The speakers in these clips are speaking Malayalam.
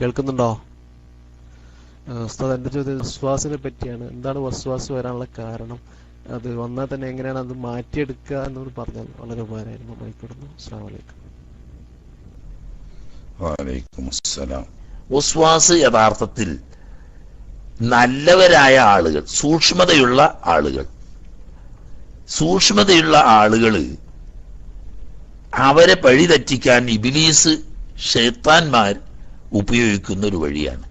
കേൾക്കുന്നുണ്ടോ? ഉസ്താദ് എന്റെ ചോദ്യം വിശ്വാസിനെ പറ്റിയാണ്. എന്താണ് വസ്വാസ് വരാനുള്ള കാരണം? അത് വന്നാൽ തന്നെ എങ്ങനെയാണ് അത് മാറ്റിയെടുക്കുക എന്ന് പറഞ്ഞാൽ വളരെ ഉപകാരമായിരുന്നു. മൈക്കിടുന്നു അസ്സാം വലൈക്കും വലൈക്കും അസ്സലാം. ഉസ്വാസ് യഥാർത്ഥത്തിൽ നല്ലവരായ ആളുകൾ സൂക്ഷ്മതയുള്ള ആളുകൾ. സൂക്ഷ്മതയുള്ള ആളുകൾ അവരെ പഴി തെറ്റിക്കാൻ ഇബിലീസ് ഷെയ്ത്താൻമാർ ഉപയോഗിക്കുന്ന ഒരു വഴിയാണ്.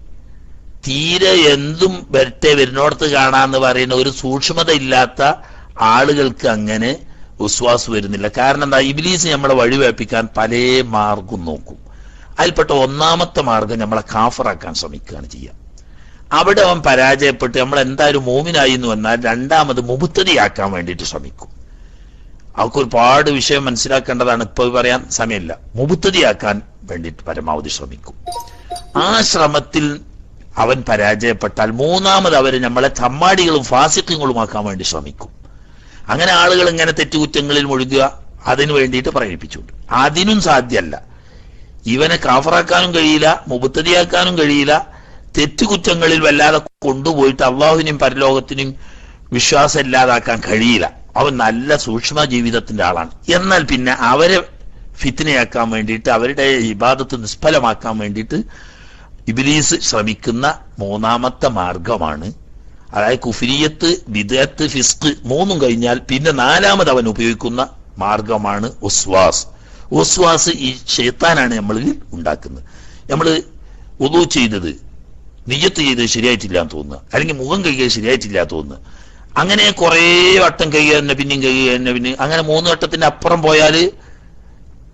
തീരെ എന്തും വരട്ടെ വരുന്നോടത്ത് കാണാന്ന് പറയുന്ന ഒരു സൂക്ഷ്മത ഇല്ലാത്ത ആളുകൾക്ക് അങ്ങനെ ഉസ്വാസ് വരുന്നില്ല. കാരണം എന്താ? ഇബിലീസ് നമ്മളെ വഴിവേപ്പിക്കാൻ പല മാർഗം നോക്കും. അതിൽപ്പെട്ട ഒന്നാമത്തെ മാർഗം നമ്മളെ കാഫറാക്കാൻ ശ്രമിക്കുകയാണ് ചെയ്യുക. അവിടെ അവൻ പരാജയപ്പെട്ട്. നമ്മൾ എന്തായാലും മോമിനായി എന്ന് വന്നാൽ രണ്ടാമത് മുബുത്തതിയാക്കാൻ വേണ്ടിയിട്ട് ശ്രമിക്കും. അവർക്ക് ഒരുപാട് വിഷയം മനസ്സിലാക്കേണ്ടതാണ്. ഇപ്പൊ പറയാൻ സമയമില്ല. മുബുത്തതിയാക്കാൻ വേണ്ടിയിട്ട് പരമാവധി ശ്രമിക്കും. ആ ശ്രമത്തിൽ അവൻ പരാജയപ്പെട്ടാൽ മൂന്നാമത് അവർ നമ്മളെ തമ്മാടികളും ഫാസിക്കങ്ങളും ആക്കാൻ വേണ്ടി ശ്രമിക്കും. അങ്ങനെ ആളുകൾ ഇങ്ങനെ തെറ്റുകുറ്റങ്ങളിൽ മുഴുകുക അതിനു വേണ്ടിയിട്ട് പ്രേരിപ്പിച്ചുകൊണ്ട്. അതിനും സാധ്യമല്ല. ഇവനെ കാഫറാക്കാനും കഴിയില്ല മുബുത്തതിയാക്കാനും കഴിയില്ല. തെറ്റുകുറ്റങ്ങളിൽ വല്ലാതെ കൊണ്ടുപോയിട്ട് അള്ളാഹുവിനെയും പരലോകത്തിനും വിശ്വാസം ഇല്ലാതാക്കാൻ കഴിയില്ല. അവൻ നല്ല സൂക്ഷ്മ ജീവിതത്തിന്റെ ആളാണ്. എന്നാൽ പിന്നെ അവരെ ഫിത്തിനയാക്കാൻ വേണ്ടിയിട്ട് അവരുടെ ഇബാദത്ത് നിഷ്ഫലമാക്കാൻ വേണ്ടിയിട്ട് ഇബിലീസ് ശ്രമിക്കുന്ന മൂന്നാമത്തെ മാർഗമാണ്. അതായത് കുഫിരിയത്ത് വിദത്ത് ഫിസ്ക് മൂന്നും കഴിഞ്ഞാൽ പിന്നെ നാലാമത് അവൻ ഉപയോഗിക്കുന്ന മാർഗമാണ് ഉസ്വാസ്. ഉസ്വാസ് ഈ ഷെയ്ത്താനാണ് നമ്മളിൽ ഉണ്ടാക്കുന്നത്. നമ്മൾ ഉദു ചെയ്തത് നിജത്ത് ചെയ്തത് ശരിയായിട്ടില്ല എന്ന് തോന്നുക അല്ലെങ്കിൽ മുഖം കഴിക്കുക ശരിയായിട്ടില്ല എന്ന് തോന്നുക അങ്ങനെ കുറേ വട്ടം കഴിയുക തന്നെ പിന്നെയും കഴിയുക തന്നെ പിന്നെ അങ്ങനെ മൂന്ന് വട്ടത്തിന് അപ്പുറം പോയാൽ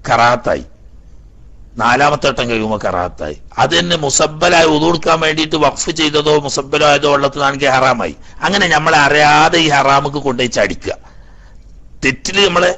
കറാത്തായി. നാലാമത്തെ വട്ടം കഴിയുമ്പോൾ കറാത്തായി. അത് തന്നെ മുസബലായി ഉതുകൊടുക്കാൻ വേണ്ടിയിട്ട് വഖഫ് ചെയ്തതോ മുസബലോ ആയതോ ഉള്ളതാണെങ്കിൽ ഹറാമായി. അങ്ങനെ നമ്മളെ അറിയാതെ ഈ ഹറാമുക്ക് കൊണ്ടുപോയി ചടിക്കുക. തെറ്റിൽ നമ്മളെ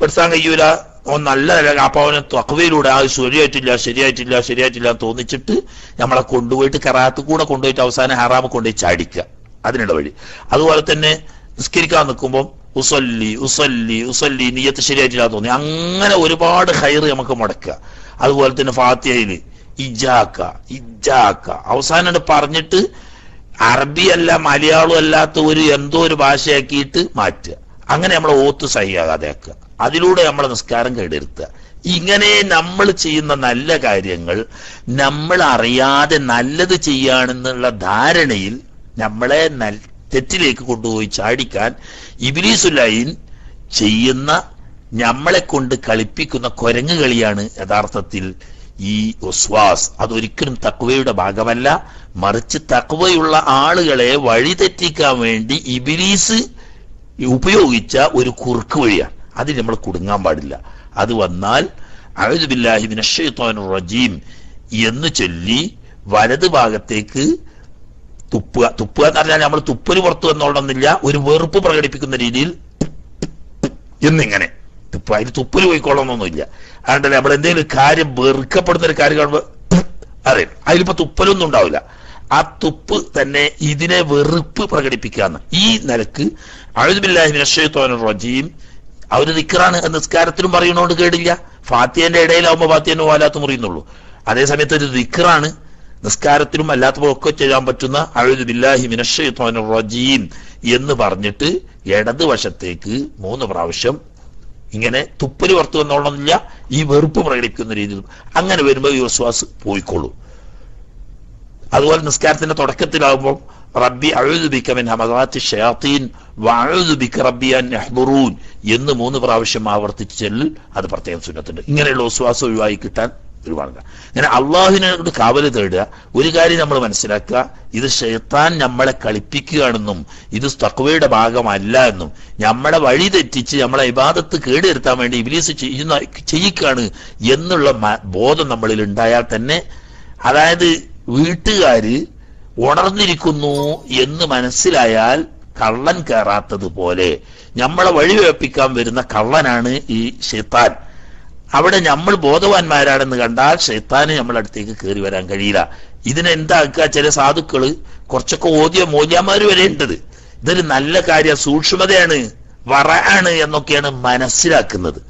പെടുത്താൻ കഴിയൂല. ഓ നല്ല അപ്പൊ അവനെ തക്കവയിലൂടെ ആ ശരിയായിട്ടില്ല ശരിയായിട്ടില്ല ശരിയായിട്ടില്ല തോന്നിച്ചിട്ട് നമ്മളെ കൊണ്ടുപോയിട്ട് കറാത്ത് കൂടെ കൊണ്ടുപോയിട്ട് അവസാനം ഹറാമ് കൊണ്ടുപോയി ചാടിക്കുക. അതിനുള്ള വഴി. അതുപോലെ തന്നെ നിസ്കരിക്കാൻ നിൽക്കുമ്പോൾ ഉസല്ലി ഉസല്ലി ഉസല്ലി നീയത്ത് ശരിയായിട്ടില്ല തോന്നി. അങ്ങനെ ഒരുപാട് ഹൈർ നമുക്ക് മുടക്കുക. അതുപോലെ തന്നെ ഫാത്തിയയിൽ ഇജാക്ക ഇജാക്ക. അവസാനം പറഞ്ഞിട്ട് അറബി അല്ല മലയാളം അല്ലാത്ത ഒരു എന്തോ ഒരു ഭാഷയാക്കിയിട്ട് മാറ്റുക. അങ്ങനെ നമ്മളെ ഓത്ത് സഹിയാകാതെ ആക്കുക. അതിലൂടെ നമ്മളെ നിസ്കാരം കേടിരുത്തുക ഇങ്ങനെ നമ്മൾ ചെയ്യുന്ന നല്ല കാര്യങ്ങൾ നമ്മൾ അറിയാതെ നല്ലത് ചെയ്യാണെന്നുള്ള ധാരണയിൽ നമ്മളെ തെറ്റിലേക്ക് കൊണ്ടുപോയി ചാടിക്കാൻ ഇബിലീസുലൈൻ ചെയ്യുന്ന നമ്മളെ കൊണ്ട് കളിപ്പിക്കുന്ന കുരങ്ങ് കളിയാണ് യഥാർത്ഥത്തിൽ ഈ ഒസ്വാസ് അതൊരിക്കലും തക്വയുടെ ഭാഗമല്ല. മറിച്ച് തക്വയുള്ള ആളുകളെ വഴിതെറ്റിക്കാൻ വേണ്ടി ഇബിലീസ് ഉപയോഗിച്ച ഒരു കുറുക്ക് വഴിയാണ്. അത് നമ്മൾ കുടുങ്ങാൻ പാടില്ല. അത് വന്നാൽ അഴുതുബില്ലാഹിബിൻ റജീം എന്ന് ചൊല്ലി വലത് ഭാഗത്തേക്ക് തുപ്പുക തുപ്പുക എന്ന് പറഞ്ഞാൽ നമ്മൾ തുപ്പൽ പുറത്തു വന്നോളണമെന്നില്ല ഒരു വെറുപ്പ് പ്രകടിപ്പിക്കുന്ന രീതിയിൽ എന്നിങ്ങനെ തുപ്പ അതിൽ തുപ്പൽ പോയിക്കൊള്ളണമെന്നൊന്നുമില്ല. അതുകൊണ്ട് നമ്മൾ എന്തെങ്കിലും കാര്യം വെറുക്കപ്പെടുന്ന ഒരു കാര്യം കാണുമ്പോൾ അതെ അതിലിപ്പോ തുപ്പലൊന്നും ഉണ്ടാവില്ല. ആ തുപ്പ് തന്നെ ഇതിനെ വെറുപ്പ് പ്രകടിപ്പിക്കാന്ന് ഈ നിലയ്ക്ക് റജീം അവർ നിക്കറാണ് നിസ്കാരത്തിനും പറയണോണ്ട് കേടില്ല ഫാത്തിയന്റെ ഇടയിലാവുമ്പോ ഫാത്തിയന്റെ വാലാത്ത് മുറിയുന്നുള്ളൂ. അതേസമയത്ത് ഒരു ദിക്കറാണ് അല്ലാത്തപ്പോ ഒക്കെ ചെയ്യാൻ പറ്റുന്ന അഴുതുബില്ലാഹി മിനശ്ശയത്തോന റജീം എന്ന് പറഞ്ഞിട്ട് ഇടതുവശത്തേക്ക് മൂന്ന് പ്രാവശ്യം ഇങ്ങനെ തുപ്പൽ പുറത്തു വന്നോളന്നില്ല ഈ വെറുപ്പ് പ്രകടിപ്പിക്കുന്ന രീതിയിൽ. അങ്ങനെ വരുമ്പോൾ ഈ വിശ്വാസ് പോയിക്കോളൂ. അതുപോലെ നിസ്കാരത്തിന്റെ തുടക്കത്തിലാകുമ്പോൾ റബ്ബി അഴുതുബിക്ക മിൻ ഹമദാത്തി ഷയാത്തീൻ വഅഴുതുബിക്ക റബ്ബി അൻ നെഹ്ബുറൂൻ എന്ന് മൂന്ന് പ്രാവശ്യം ആവർത്തിച്ച് ചെല്ലിൽ അത് പ്രത്യേകം സുന്നത്തുണ്ട്. ഇങ്ങനെയുള്ള വിശ്വാസം ഒഴിവായി കിട്ടാൻ ഒരുപാട് ഇങ്ങനെ അള്ളാഹുവിനോട് കാവൽ തേടുക ഒരു കാര്യം നമ്മൾ മനസ്സിലാക്കുക ഇത് ഷെയ്ത്താൻ നമ്മളെ കളിപ്പിക്കുകയാണെന്നും ഇത് തക്വയുടെ ഭാഗമല്ല എന്നും നമ്മളെ വഴി തെറ്റിച്ച് നമ്മളെ ഇബാദത്ത് കേടുവരുത്താൻ വേണ്ടി ഇബിലീസ് ചെയ്യുന്ന ചെയ്യിക്കാണ് എന്നുള്ള ബോധം നമ്മളിൽ ഉണ്ടായാൽ തന്നെ അതായത് വീട്ടുകാര് ഉണർന്നിരിക്കുന്നു എന്ന് മനസ്സിലായാൽ കള്ളൻ കയറാത്തതുപോലെ നമ്മളെ വഴിവേപ്പിക്കാൻ വരുന്ന കള്ളനാണ് ഈ ഷെയ്ത്താൻ അവിടെ നമ്മൾ ബോധവാന്മാരാണെന്ന് കണ്ടാൽ ഷെയ്ത്താന് നമ്മളെ അടുത്തേക്ക് കയറി വരാൻ കഴിയില്ല. ഇതിനെന്താക്കുക ചില സാധുക്കൾ കുറച്ചൊക്കെ ഓതിയ മൂല്യന്മാര് വരെ ഉണ്ടത്. ഇതൊരു നല്ല കാര്യ സൂക്ഷ്മതയാണ് വറയാണ് എന്നൊക്കെയാണ് മനസ്സിലാക്കുന്നത്.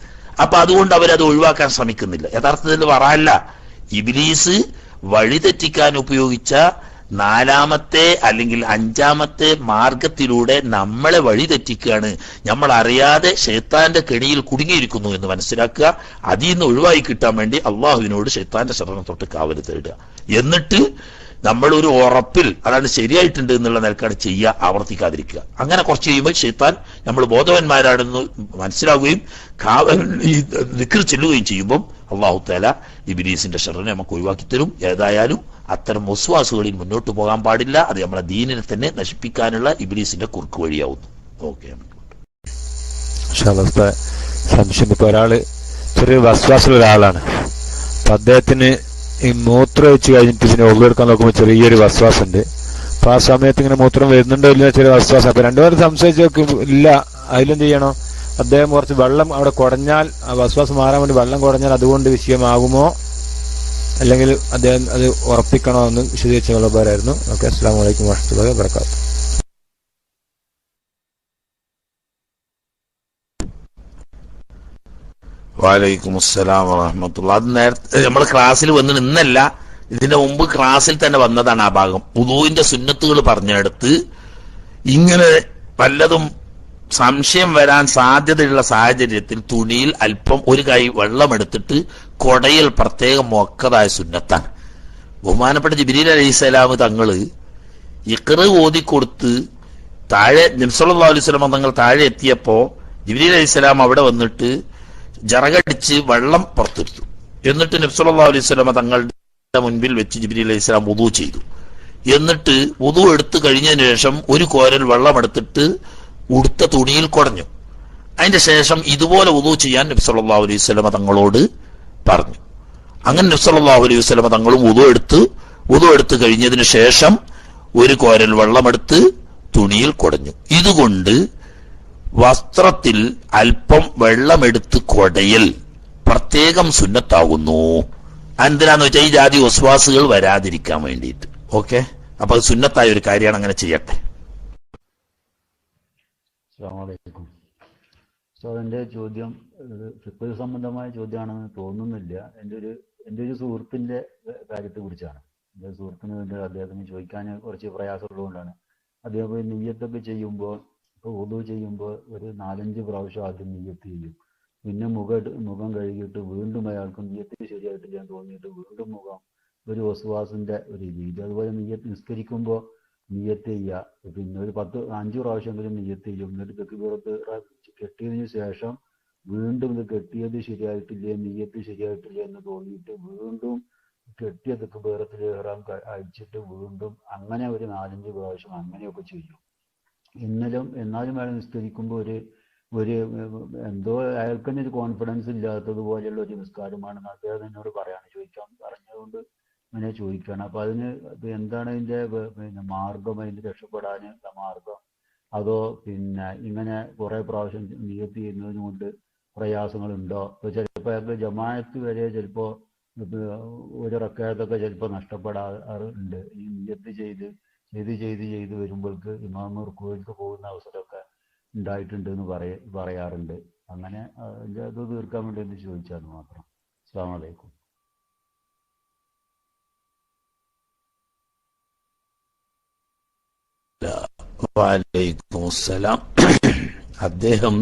അപ്പൊ അതുകൊണ്ട് അവരത് ഒഴിവാക്കാൻ ശ്രമിക്കുന്നില്ല. യഥാർത്ഥത്തിൽ വറ അല്ല. ഇബിലീസ് വഴിതെറ്റിക്കാൻ ഉപയോഗിച്ച നാലാമത്തെ അല്ലെങ്കിൽ അഞ്ചാമത്തെ മാർഗത്തിലൂടെ നമ്മളെ വഴിതെറ്റിക്കുകയാണ് നമ്മൾ അറിയാതെ ഷെയ്ത്താന്റെ കെണിയിൽ കുടുങ്ങിയിരിക്കുന്നു എന്ന് മനസ്സിലാക്കുക. അതിൽ നിന്ന് ഒഴിവായി കിട്ടാൻ വേണ്ടി അള്ളാഹുവിനോട് ഷെയ്ത്താന്റെ ശരണം തൊട്ട് കാവൽ തേടുക. എന്നിട്ട് നമ്മൾ ഒരു ഉറപ്പിൽ അതാണ് ശരിയായിട്ടുണ്ട് എന്നുള്ള നിലക്കാണ് ചെയ്യുക ആവർത്തിക്കാതിരിക്കുക. അങ്ങനെ കുറച്ച് ചെയ്യുമ്പോൾ ഷെയ്ത്താൻ നമ്മൾ ബോധവന്മാരാണെന്ന് മനസ്സിലാവുകയും ഈ ദിക്ർ ചെല്ലുകയും ചെയ്യുമ്പോൾ അള്ളാഹു താല ഇബിലീസിന്റെ ഷെറിനെ നമുക്ക് ഒഴിവാക്കി തരും. ഏതായാലും അത്തരം മുസ്വാസുകളിൽ മുന്നോട്ട് പോകാൻ പാടില്ല. അത് നമ്മളെ ദീനിനെ തന്നെ നശിപ്പിക്കാനുള്ള ഇബിലീസിന്റെ കുറുക്ക് വഴിയാവുന്നു. ഓക്കെ. സംശയം ഇപ്പൊ ഒരാൾ ചെറിയ വസ്വാസുള്ള ഒരാളാണ് അദ്ദേഹത്തിന് ഈ മൂത്രം വെച്ച് കഴിഞ്ഞിട്ട് പിന്നെ ഒഴിവെടുക്കാൻ നോക്കുമ്പോൾ ചെറിയൊരു വസ്വാസം ഉണ്ട് അപ്പൊ ആ സമയത്ത് ഇങ്ങനെ മൂത്രം വരുന്നുണ്ടോ ഇല്ല ചെറിയ വസ്വാസം അപ്പൊ രണ്ടുപേരും സംശയിച്ച് ഇല്ല അതിലെന്ത് ചെയ്യണോ? അദ്ദേഹം കുറച്ച് വെള്ളം അവിടെ കുടഞ്ഞാൽ ആ വസ്വാസം മാറാൻ വേണ്ടി വെള്ളം കുടഞ്ഞാൽ അതുകൊണ്ട് വിഷയമാകുമോ? അല്ലെങ്കിൽ അദ്ദേഹം അത് ഉറപ്പിക്കണോ എന്ന് വിശദീകരിച്ച ഓക്കെ അസ്സാം വലൈക്കും വാഹത്തുള്ള വർക്കാത്തു വാലൈക്കും അസ്സലാം വറഹമത്തുള്ള. അത് നേരത്തെ നമ്മൾ ക്ലാസ്സിൽ വന്ന് നിന്നല്ല ഇതിന്റെ മുമ്പ് ക്ലാസ്സിൽ തന്നെ വന്നതാണ് ആ ഭാഗം. പുതുവിന്റെ സുന്നത്തുകൾ പറഞ്ഞെടുത്ത് ഇങ്ങനെ പലതും സംശയം വരാൻ സാധ്യതയുള്ള സാഹചര്യത്തിൽ തുണിയിൽ അല്പം ഒരു കൈ വെള്ളമെടുത്തിട്ട് കൊടയിൽ പ്രത്യേകം മൊക്കതായ സുന്നത്താണ്. ബഹുമാനപ്പെട്ട ജിബിരിൽ അലൈഹിസ്സലാം തങ്ങൾ ഇക്കറ് ഓതിക്കൊടുത്ത് താഴെ നിംസല്ലാ അലൈഹി തങ്ങൾ താഴെ എത്തിയപ്പോ ജിബിരി അലൈഹിസ്സലാം അവിടെ വന്നിട്ട് ജറകടിച്ച് വെള്ളം പുറത്തെടുത്തു. എന്നിട്ട് നബ്സുല്ലാ അലൈഹി സ്വലമ തങ്ങളുടെ മുൻപിൽ വെച്ച് ജിബിരി അലൈഹി സ്വലാം ഉദു ചെയ്തു. എന്നിട്ട് ഉദു എടുത്തു കഴിഞ്ഞതിന് ശേഷം ഒരു കോരൽ വെള്ളം എടുത്തിട്ട് ഉടുത്ത തുണിയിൽ കുടഞ്ഞു. അതിന്റെ ശേഷം ഇതുപോലെ ഉദു ചെയ്യാൻ നബ്സല്ലാ അലൈഹി സ്വലമ തങ്ങളോട് പറഞ്ഞു. അങ്ങനെ നബ്സല്ലാ അലൈഹി സ്വലമ തങ്ങളും ഉദു എടുത്ത്. ഉദു എടുത്തു കഴിഞ്ഞതിന് ശേഷം ഒരു കോരൽ വെള്ളമെടുത്ത് തുണിയിൽ കുടഞ്ഞു. ഇതുകൊണ്ട് വസ്ത്രത്തിൽ അല്പം വെള്ളമെടുത്ത് കൊടയിൽ പ്രത്യേകം സുന്നത്താകുന്നു. എന്തിനാന്ന് വെച്ചാൽ ഈ ജാതി വസ്വാസുകൾ വരാതിരിക്കാൻ വേണ്ടിയിട്ട്. ഓക്കെ? അപ്പൊ അത് സുന്നത്തായ ഒരു കാര്യമാണ് അങ്ങനെ ചെയ്യട്ടെ. എന്റെ ചോദ്യം ഫിഖ് സംബന്ധമായ ചോദ്യമാണെന്ന് തോന്നുന്നില്ല. എന്റെ ഒരു എന്റെ ഒരു സുഹൃത്തിന്റെ കാര്യത്തെ കുറിച്ചാണ്. എന്റെ സുഹൃത്തിന് അദ്ദേഹത്തിന് ചോദിക്കാൻ കുറച്ച് പ്രയാസമുള്ളതുകൊണ്ടാണ്. അദ്ദേഹം നെയ്യത്തൊക്കെ ചെയ്യുമ്പോൾ ഉദു ചെയ്യുമ്പോൾ ഒരു നാലഞ്ച് പ്രാവശ്യം ആദ്യം നീയത്ത് ചെയ്യും. പിന്നെ മുഖം മുഖം കഴുകിയിട്ട് വീണ്ടും അയാൾക്ക് നെയ്യത്ത് ശരിയായിട്ടില്ല എന്ന് തോന്നിയിട്ട് വീണ്ടും മുഖം ഒരു വസുവാസിന്റെ ഒരു രീതി അതുപോലെ നീയ നിസ്കരിക്കുമ്പോൾ നിയ്യത്ത് ചെയ്യുക. പിന്നെ ഒരു പത്ത് അഞ്ച് പ്രാവശ്യമെങ്കിലും നിയ്യത്ത് ചെയ്യും. എന്നിട്ട് തെക്കുപുറത്ത് കെട്ടിയതിന് ശേഷം വീണ്ടും ഇത് കെട്ടിയത് ശരിയായിട്ടില്ലേ നിയ്യത്ത് ശരിയായിട്ടില്ലേ എന്ന് തോന്നിയിട്ട് വീണ്ടും കെട്ടിയ തെക്കുപുറത്തിൽ കയറാൻ അഴിച്ചിട്ട് വീണ്ടും അങ്ങനെ ഒരു നാലഞ്ച് പ്രാവശ്യം അങ്ങനെയൊക്കെ ചെയ്യും. എന്നാലും എന്നാലും അയാൾ നിസ്കരിക്കുമ്പോൾ ഒരു ഒരു എന്തോ അയാൾക്ക് തന്നെ ഒരു കോൺഫിഡൻസ് ഇല്ലാത്തതുപോലെയുള്ള ഒരു നിസ്കാരമാണ്. അദ്ദേഹം എന്നോട് പറയാണ് ചോദിക്കാൻ പറഞ്ഞതുകൊണ്ട് ഇങ്ങനെ ചോദിക്കുകയാണ്. അപ്പൊ അതിന് എന്താണ് അതിന്റെ പിന്നെ മാർഗം അതിന് രക്ഷപ്പെടാൻ മാർഗം? അതോ പിന്നെ ഇങ്ങനെ കുറെ പ്രാവശ്യം നിയത്തി ചെയ്യുന്നതിന് കൊണ്ട് പ്രയാസങ്ങളുണ്ടോ? ഇപ്പൊ ചിലപ്പോൾ അയാൾക്ക് ജമാഅത്ത് വരെ ചിലപ്പോ ഒരു റക്കായത്തൊക്കെ ചിലപ്പോൾ നഷ്ടപ്പെടാറുണ്ട് നിയത്ത് ചെയ്ത് ചെയ്ത് ചെയ്ത് ചെയ്ത് വരുമ്പോൾക്ക് ഇമാമ റുക്കുവിലേക്ക് പോകുന്ന അവസരമൊക്കെ ഉണ്ടായിട്ടുണ്ട് എന്ന് പറയ പറയാറുണ്ട്. അങ്ങനെ അത് തീർക്കാൻ വേണ്ടി ഒന്ന് ചോദിച്ചാൽ മാത്രം. അസ്സാം വലൈക്കും വാലൈക്കും അദ്ദേഹം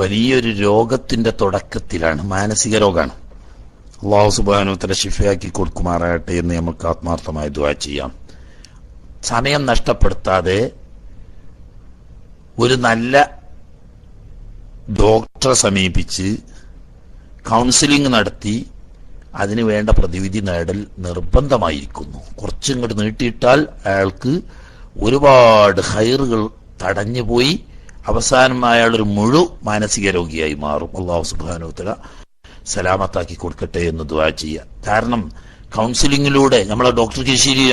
വലിയൊരു രോഗത്തിന്റെ തുടക്കത്തിലാണ്. മാനസിക രോഗമാണ് അള്ളാഹു സുബാനുത്തര ശിഫയാക്കി കൊടുക്കുമാറാകട്ടെ എന്ന് നമുക്ക് ആത്മാർത്ഥമായി ദുആ ചെയ്യാം. സമയം നഷ്ടപ്പെടുത്താതെ ഒരു നല്ല ഡോക്ടറെ സമീപിച്ച് കൗൺസിലിംഗ് നടത്തി അതിന് വേണ്ട പ്രതിവിധി നേടൽ നിർബന്ധമായിരിക്കുന്നു. കുറച്ചിങ്ങോട്ട് നീട്ടിയിട്ടാൽ അയാൾക്ക് ഒരുപാട് ഹൈറുകൾ തടഞ്ഞുപോയി അവസാനം അയാൾ ഒരു മുഴു മാനസിക രോഗിയായി മാറും. അള്ളാഹു സുബാനുത്തല സലാമത്താക്കി കൊടുക്കട്ടെ എന്ന് ദ്വാ ചെയ്യുക കാരണം കൗൺസിലിങ്ങിലൂടെ നമ്മളെ ഡോക്ടർ കീശേരി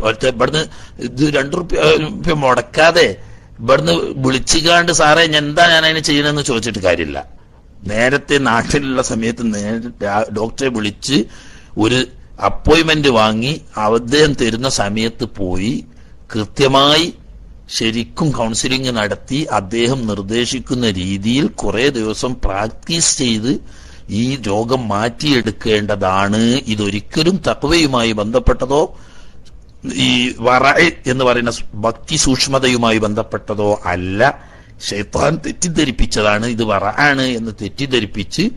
ഒറ്റ ഇവിടുന്ന് ഇത് രണ്ടു റുപ്യ മുടക്കാതെ ഇവിടുന്ന് വിളിച്ചുകാണ്ട് സാറേ ഞാൻ എന്താ ഞാൻ അതിന് ചെയ്യണമെന്ന് ചോദിച്ചിട്ട് കാര്യമില്ല. നേരത്തെ നാട്ടിലുള്ള സമയത്ത് ഡോക്ടറെ വിളിച്ച് ഒരു അപ്പോയിൻമെന്റ് വാങ്ങി അദ്ദേഹം തരുന്ന സമയത്ത് പോയി കൃത്യമായി ശരിക്കും കൗൺസിലിംഗ് നടത്തി അദ്ദേഹം നിർദ്ദേശിക്കുന്ന രീതിയിൽ കുറെ ദിവസം പ്രാക്ടീസ് ചെയ്ത് ഈ രോഗം മാറ്റിയെടുക്കേണ്ടതാണ്. ഇതൊരിക്കലും തക്വയുമായി ബന്ധപ്പെട്ടതോ ഈ വറ എന്ന് പറയുന്ന ഭക്തി സൂക്ഷ്മതയുമായി ബന്ധപ്പെട്ടതോ അല്ല. ഷെയ്ത്താൻ തെറ്റിദ്ധരിപ്പിച്ചതാണ്. ഇത് വറ ആണ് എന്ന് തെറ്റിദ്ധരിപ്പിച്ച്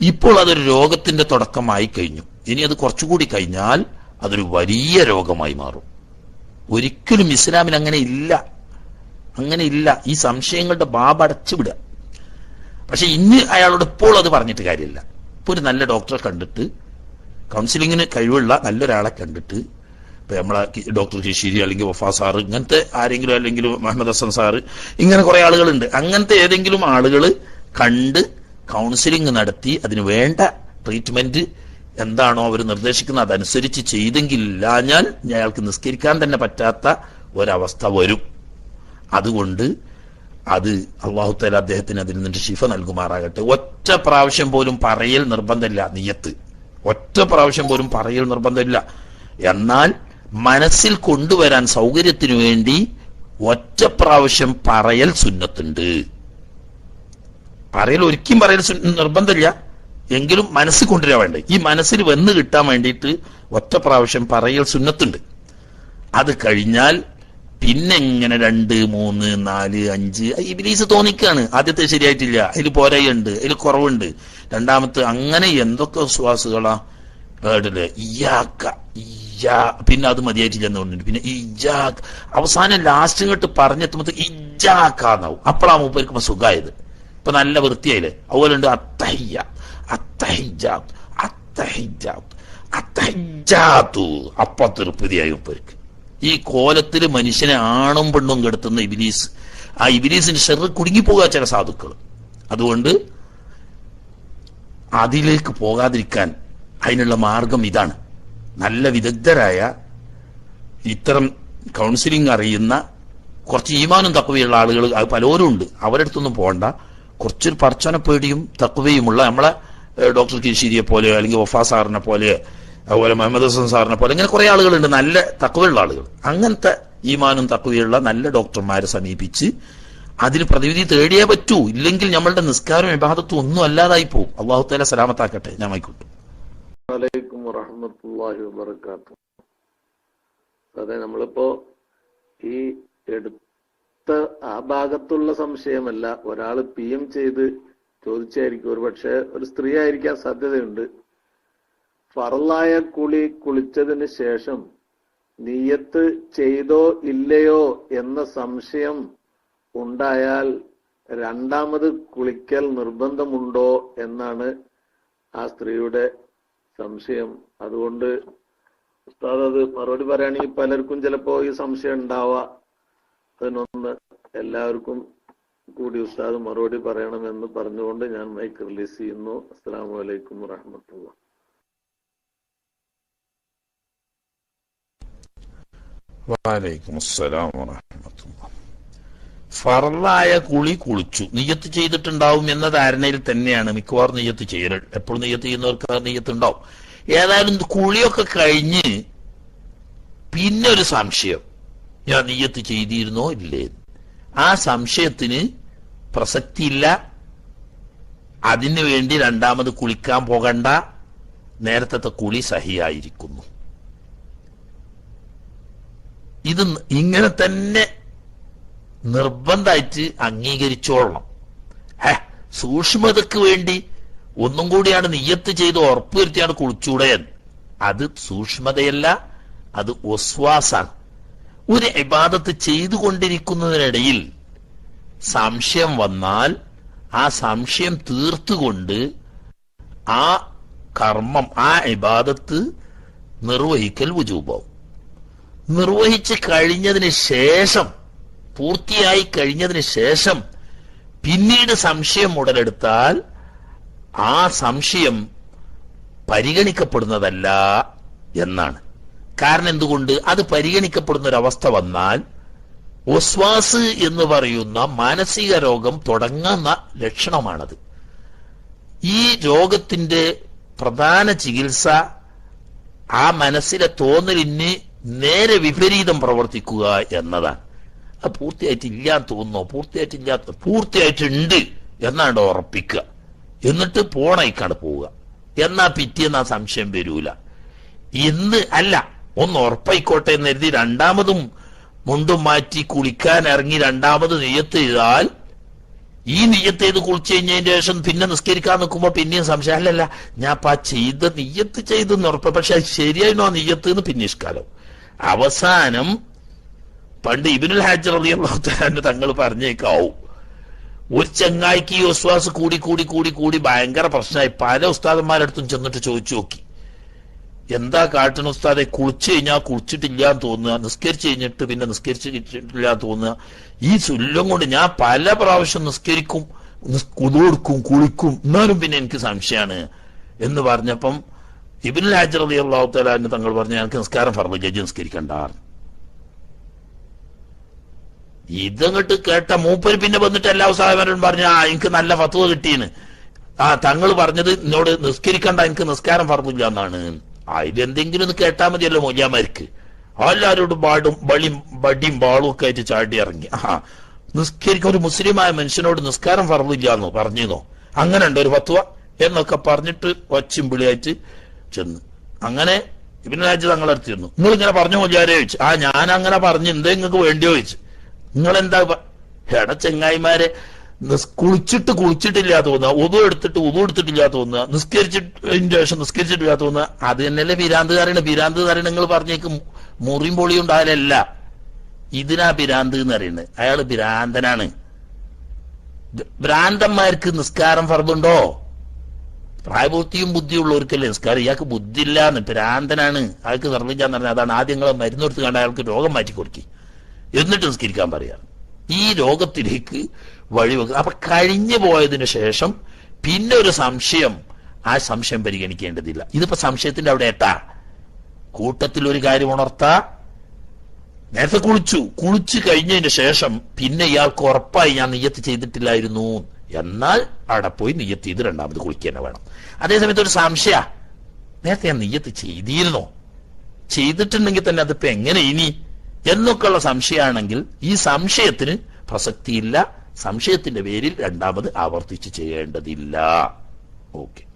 ഇപ്പോൾ അതൊരു രോഗത്തിന്റെ തുടക്കമായി കഴിഞ്ഞു. ഇനി അത് കുറച്ചുകൂടി കഴിഞ്ഞാൽ അതൊരു വലിയ രോഗമായി മാറും. ഒരിക്കലും ഇസ്ലാമിൽ അങ്ങനെ ഇല്ല. അങ്ങനെ ഇല്ല. ഈ സംശയങ്ങളുടെ ബാബ അടച്ചുവിടുക പക്ഷെ ഇന്ന് അയാളോട് ഇപ്പോൾ അത് പറഞ്ഞിട്ട് കാര്യമില്ല. ഇപ്പൊ ഒരു നല്ല ഡോക്ടറെ കണ്ടിട്ട് കൗൺസിലിങ്ങിന് കഴിവുള്ള നല്ലൊരാളെ കണ്ടിട്ട് ഇപ്പൊ നമ്മളെ ഡോക്ടർ ഹിഷീരി അല്ലെങ്കിൽ വഫാ സാറ് ഇങ്ങനത്തെ ആരെങ്കിലും അല്ലെങ്കിൽ മുഹമ്മദ് ഹസൻ സാറ് ഇങ്ങനെ കുറെ ആളുകളുണ്ട്. അങ്ങനത്തെ ഏതെങ്കിലും ആളുകൾ കണ്ട് കൗൺസിലിംഗ് നടത്തി അതിന് വേണ്ട ട്രീറ്റ്മെന്റ് എന്താണോ അവർ നിർദ്ദേശിക്കുന്നത് അതനുസരിച്ച് ചെയ്തെങ്കിൽ ഇല്ലാഞ്ഞാൽ അയാൾക്ക് നിസ്കരിക്കാൻ തന്നെ പറ്റാത്ത ഒരവസ്ഥ വരും. അതുകൊണ്ട് അത് അള്ളാഹുത്താല അദ്ദേഹത്തിന് അതിൽ നിന്ന് ഷിഫ നൽകുമാറാകട്ടെ. ഒറ്റ പ്രാവശ്യം പോലും പറയൽ നിർബന്ധമില്ല നിയത്ത്. ഒറ്റ പ്രാവശ്യം പോലും പറയൽ നിർബന്ധമില്ല. എന്നാൽ മനസ്സിൽ കൊണ്ടുവരാൻ സൗകര്യത്തിനു വേണ്ടി ഒറ്റ പ്രാവശ്യം പറയൽ സുന്നത്തുണ്ട്. പറയൽ ഒരിക്കലും പറയൽ നിർബന്ധമില്ല. എങ്കിലും മനസ്സിൽ കൊണ്ടുവരാൻ വേണ്ടേ. ഈ മനസ്സിൽ വന്ന് കിട്ടാൻ വേണ്ടിയിട്ട് ഒറ്റ പ്രാവശ്യം പറയൽ സുന്നത്തുണ്ട്. അത് കഴിഞ്ഞാൽ പിന്നെ എങ്ങനെ രണ്ട് മൂന്ന് നാല് അഞ്ച് ഇബിലീസ് തോന്നിക്കാണ്. ആദ്യത്തെ ശരിയായിട്ടില്ല. അതിൽ പോരായുണ്ട്. അതിൽ കുറവുണ്ട്. രണ്ടാമത്തെ അങ്ങനെ എന്തൊക്കെ വിശ്വാസുകളാ? ഇയാക്ക ഇയാ പിന്നെ അത് മതിയായിട്ടില്ല എന്ന് പറഞ്ഞിട്ട്. പിന്നെ ഇജാക്ക് അവസാനം ലാസ്റ്റ് ഇങ്ങോട്ട് പറഞ്ഞെത്തുമ്പോൾ ഇജാക്കാന്നാവും അപ്പോഴാ മൂപ്പർക്ക് സുഖമായത് ഇപ്പൊ നല്ല വൃത്തിയായില്ലേ? അതുപോലെ ഉണ്ട് അത്തഹിയ അത്തഹിജാത്ത് അത്തഹിജാത്ത് അത്തഹിജാത്തു അപ്പൊ തൃപ്തിയായി മൂപ്പർക്ക്. ഈ കോലത്തിൽ മനുഷ്യനെ ആണും പെണ്ണും കെടുത്തുന്ന ഇബിലീസ് ആ ഇബിലീസിന്റെ ഷെറ് കുടുങ്ങിപ്പോകുക ചില സാധുക്കൾ അതുകൊണ്ട് അതിലേക്ക് പോകാതിരിക്കാൻ അതിനുള്ള മാർഗം ഇതാണ്. നല്ല വിദഗ്ധരായ ഇത്തരം കൗൺസിലിംഗ് അറിയുന്ന കുറച്ച് ഈമാനും തക്കവയുള്ള ആളുകൾ പലരും ഉണ്ട്. അവരുടെ അടുത്തൊന്നും പോകണ്ട കുറച്ചൊരു പർച്ചന പേടിയും തക്കവയുമുള്ള നമ്മളെ ഡോക്ടർ കിശിരിയെ പോലെയോ അല്ലെങ്കിൽ വഫാ സാറിനെ പോലെയോ അതുപോലെ മുഹമ്മദ് ഹസൻ സാറിനെ പോലെ ഇങ്ങനെ കുറെ ആളുകളുണ്ട്. നല്ല തക്കവയുള്ള ആളുകൾ. അങ്ങനത്തെ ഈമാനും തക്കവയുള്ള നല്ല ഡോക്ടർമാരെ സമീപിച്ച് അതിന് പ്രതിവിധി തേടിയേ പറ്റൂ. ഇല്ലെങ്കിൽ നമ്മളുടെ നിസ്കാരം വിഭാഗത്തും ഒന്നും അല്ലാതായി പോകും അള്ളാഹു തല സലാമത്താക്കട്ടെ. ഞാൻ വായിക്കോട്ടു വലൈക്കും വറഹമത്തല്ലാഹി വബർക്കാത്തു അതെ നമ്മളിപ്പോ ഈ എടുത്ത ആ ഭാഗത്തുള്ള സംശയമല്ല. ഒരാൾ പി എം ചെയ്ത് ചോദിച്ചായിരിക്കും. ഒരു പക്ഷെ ഒരു സ്ത്രീ ആയിരിക്കാൻ സാധ്യതയുണ്ട്. ഫറലായ കുളി കുളിച്ചതിന് ശേഷം നീയത്ത് ചെയ്തോ ഇല്ലയോ എന്ന സംശയം ഉണ്ടായാൽ രണ്ടാമത് കുളിക്കൽ നിർബന്ധമുണ്ടോ എന്നാണ് ആ സ്ത്രീയുടെ സംശയം. അതുകൊണ്ട് ഉസ്താദ് അത് മറുപടി പറയുകയാണെങ്കിൽ പലർക്കും ചിലപ്പോ ഈ സംശയം ഉണ്ടാവാ. അതിനൊന്ന് എല്ലാവർക്കും കൂടി ഉസ്താദ് മറുപടി പറയണമെന്ന് പറഞ്ഞുകൊണ്ട് ഞാൻ മൈക്ക് റിലീസ് ചെയ്യുന്നു. അസ്സാം വലൈക്കും വറഹമത്തുള്ള. വലൈക്കും അസ്സലാം വറഹ്മത്തുള്ളാഹി. ഫറലായ കുളി കുളിച്ചു. നിയ്യത്ത് ചെയ്തിട്ടുണ്ടാവും എന്ന ധാരണയിൽ തന്നെയാണ് മിക്കവാറും നിയ്യത്ത് ചെയ്യൽ. എപ്പോഴും നെയ്യത്ത് ചെയ്യുന്നവർക്ക് ആ നിയ്യത്ത് ഉണ്ടാവും ഏതായാലും കുളിയൊക്കെ കഴിഞ്ഞ് പിന്നെ ഒരു സംശയം. ഞാൻ നെയ്യത്ത് ചെയ്തിരുന്നോ ഇല്ലേ? ആ സംശയത്തിന് പ്രസക്തിയില്ല. അതിനു വേണ്ടി രണ്ടാമത് കുളിക്കാൻ പോകണ്ട. നേരത്തെ കുളി സഹിയായിരിക്കുന്നു. ഇത് ഇങ്ങനെ തന്നെ നിർബന്ധമായിട്ട് അംഗീകരിച്ചോളണം. ഹേ സൂക്ഷ്മതക്ക് വേണ്ടി ഒന്നും കൂടിയാണ് നിയ്യത്ത് ചെയ്ത് ഉറപ്പുവരുത്തിയാണ് കുളിച്ചൂടെ എന്ന്. അത് സൂക്ഷ്മതയല്ല അത് ഒസ്വാസാണ്. ഒരു ഇബാദത്ത് ചെയ്തുകൊണ്ടിരിക്കുന്നതിനിടയിൽ സംശയം വന്നാൽ ആ സംശയം തീർത്തുകൊണ്ട് ആ കർമ്മം ആ ഇബാദത്ത് നിർവഹിക്കൽ വുജൂബാവും. നിർവഹിച്ച് കഴിഞ്ഞതിന് ശേഷം പൂർത്തിയായി കഴിഞ്ഞതിന് ശേഷം പിന്നീട് സംശയം ഉടലെടുത്താൽ ആ സംശയം പരിഗണിക്കപ്പെടുന്നതല്ല എന്നാണ്. കാരണം എന്തുകൊണ്ട്? അത് പരിഗണിക്കപ്പെടുന്ന ഒരവസ്ഥ വന്നാൽ ഒസ്വാസ് എന്ന് പറയുന്ന മാനസിക രോഗം തുടങ്ങുന്ന ലക്ഷണമാണത്. ഈ രോഗത്തിന്റെ പ്രധാന ചികിത്സ ആ മനസ്സിലെ തോന്നലിന് നേരെ വിപരീതം പ്രവർത്തിക്കുക എന്നതാണ്. പൂർത്തിയായിട്ടില്ല എന്ന് തോന്നുന്നു. പൂർത്തിയായിട്ടില്ല പൂർത്തിയായിട്ടുണ്ട് എന്നാണ് ഉറപ്പിക്കുക. എന്നിട്ട് പോണേക്കാണ് പോവുക. എന്നാ പിറ്റേന്ന് ആ സംശയം വരൂല. ഇന്ന് അല്ല ഒന്ന് ഉറപ്പായിക്കോട്ടെ എന്ന് എഴുതി രണ്ടാമതും മുണ്ടും മാറ്റി കുളിക്കാൻ ഇറങ്ങി രണ്ടാമത് നെയ്യത്ത് ചെയ്താൽ ഈ നെയ്യത്ത് ചെയ്ത് കുളിച്ചു കഴിഞ്ഞതിന് ശേഷം പിന്നെ നിസ്കരിക്കാൻ നിൽക്കുമ്പോ പിന്നെയും സംശയം. അല്ലല്ല ഞാൻ അപ്പൊ ആ ചെയ്ത നിയ്യത്ത് ചെയ്തെന്ന് ഉറപ്പ്. പക്ഷെ അത് ശരിയായിരുന്നു ആ നെയ്യത്ത് എന്ന് പിന്നെ ഇഷ്കാലം. അവസാനം പണ്ട് ഇബിനുൽ ഹാജർ അലിയുള്ള തങ്ങൾ പറഞ്ഞേക്കാവും. ഒരു ചങ്ങായിക്ക് ഈ വിശ്വാസ് കൂടി കൂടി കൂടി കൂടി ഭയങ്കര പ്രശ്നമായി. പല ഉസ്താദന്മാരടുത്തും ചെന്നിട്ട് ചോദിച്ചു നോക്കി. എന്താ കാട്ടണ ഉസ്താദെ? കുളിച്ചു കഴിഞ്ഞാൽ കുളിച്ചിട്ടില്ല എന്ന് തോന്നുക. നിസ്കരിച്ചു കഴിഞ്ഞിട്ട് പിന്നെ നിസ്കരിച്ചിട്ടില്ല എന്ന് തോന്നുക. ഈ ചുല്ലും കൊണ്ട് ഞാൻ പല പ്രാവശ്യം നിസ്കരിക്കും കുതോടുക്കും കുളിക്കും. എന്നാലും പിന്നെ എനിക്ക് സംശയമാണ് എന്ന് പറഞ്ഞപ്പം ഇബിൻ ഹാജർ അലി അള്ളാഹു തങ്ങൾ പറഞ്ഞു എനിക്ക് നിസ്കാരം പറഞ്ഞു ജഡ്ജി നിസ്കരിക്കണ്ടാറ് ഇതങ്ങോട്ട് കേട്ട മൂപ്പര് പിന്നെ വന്നിട്ട് എല്ലാ ഉത്സാഹമാരും പറഞ്ഞു ആ എനിക്ക് നല്ല ഫത്വ കിട്ടിയെന്ന് ആ തങ്ങൾ പറഞ്ഞത് എന്നോട് നിസ്കരിക്കണ്ട എനിക്ക് നിസ്കാരം പറഞ്ഞില്ല എന്നാണ്. അതിലെന്തെങ്കിലും ഒന്ന് കേട്ടാ മതിയല്ലോ മൊയ്യാമാർക്ക് എല്ലാവരോടും പാടും ബളിയും ബടിയും ബാളും ഒക്കെ ആയിട്ട് ചാടി ഇറങ്ങി. ആ നിസ്കരിക്കാൻ ഒരു മുസ്ലിമായ മനുഷ്യനോട് നിസ്കാരം പറഞ്ഞില്ല എന്നോ പറഞ്ഞിരുന്നോ? അങ്ങനെ ഉണ്ട് ഒരു ഫത്വ എന്നൊക്കെ പറഞ്ഞിട്ട് ഒച്ചും വിളിയായിട്ട് ചെന്ന്. അങ്ങനെ രാജ്യ തങ്ങൾ ചെന്നു. നിങ്ങൾ ഇങ്ങനെ പറഞ്ഞു മൊയ്യാരെ ചോദിച്ചു. ആ ഞാൻ അങ്ങനെ പറഞ്ഞു എന്തേ നിങ്ങൾക്ക് വേണ്ടിയോ? ചോദിച്ചു. നിങ്ങൾ എന്താ എട ചെങ്ങായിമാരെ കുളിച്ചിട്ട് കുളിച്ചിട്ടില്ല തോന്നുക ഉതു എടുത്തിട്ട് ഉതു എടുത്തിട്ടില്ല തോന്നുക നിസ്കരിച്ചിട്ടതിന് ശേഷം നിസ്കരിച്ചിട്ടില്ല തോന്നുക അത് തന്നെയല്ലേ പിരാന്തുകാരാണ് പിരാന്തുകാരൻ നിങ്ങൾ പറഞ്ഞേക്കും മുറിയും പൊളിയും ഉണ്ടായാലല്ല ഇതിനാ പിരാന്ത് എന്ന് പറയുന്നത്. അയാൾ ഭ്രാന്തനാണ്. ഭ്രാന്തന്മാർക്ക് നിസ്കാരം ഫർബുണ്ടോ പ്രായപൂർത്തിയും ബുദ്ധിയുള്ളവർക്കല്ലേ നിസ്കാരം. ഇയാൾക്ക് ബുദ്ധിയില്ല ഭ്രാന്തനാണ്. അയാൾക്ക് നിർമ്മിക്കാന്ന് പറഞ്ഞാൽ അതാണ് ആദ്യങ്ങളെ മരുന്നെടുത്ത് കണ്ട അയാൾക്ക് രോഗം മാറ്റി കൊടുക്കി എന്നിട്ട് നിസ്കരിക്കാൻ പറയാം. ഈ രോഗത്തിലേക്ക് വഴിവെക്കുക അപ്പൊ കഴിഞ്ഞു പോയതിന് ശേഷം പിന്നെ ഒരു സംശയം ആ സംശയം പരിഗണിക്കേണ്ടതില്ല. ഇതിപ്പോ സംശയത്തിന്റെ അവിടെ എത്താ. കൂട്ടത്തിൽ ഒരു കാര്യം ഉണർത്താ. നേരത്തെ കുളിച്ചു. കുളിച്ചു കഴിഞ്ഞതിന് ശേഷം പിന്നെ ഇയാൾക്ക് ഉറപ്പായി ഞാൻ നെയ്യത്ത് ചെയ്തിട്ടില്ലായിരുന്നു. എന്നാൽ അവിടെ പോയി നെയ്യത്ത് ചെയ്ത് രണ്ടാമത് കുളിക്കുക വേണം. അതേസമയത്ത് ഒരു സംശയ. നേരത്തെ ഞാൻ നെയ്യത്ത് ചെയ്തിരുന്നോ? ചെയ്തിട്ടുണ്ടെങ്കിൽ തന്നെ അതിപ്പോ എങ്ങനെ ഇനി എന്നൊക്കെയുള്ള സംശയമാണെങ്കിൽ ഈ സംശയത്തിന് പ്രസക്തിയില്ല. സംശയത്തിന്റെ പേരിൽ രണ്ടാമത് ആവർത്തിച്ച് ചെയ്യേണ്ടതില്ല. ഓക്കെ.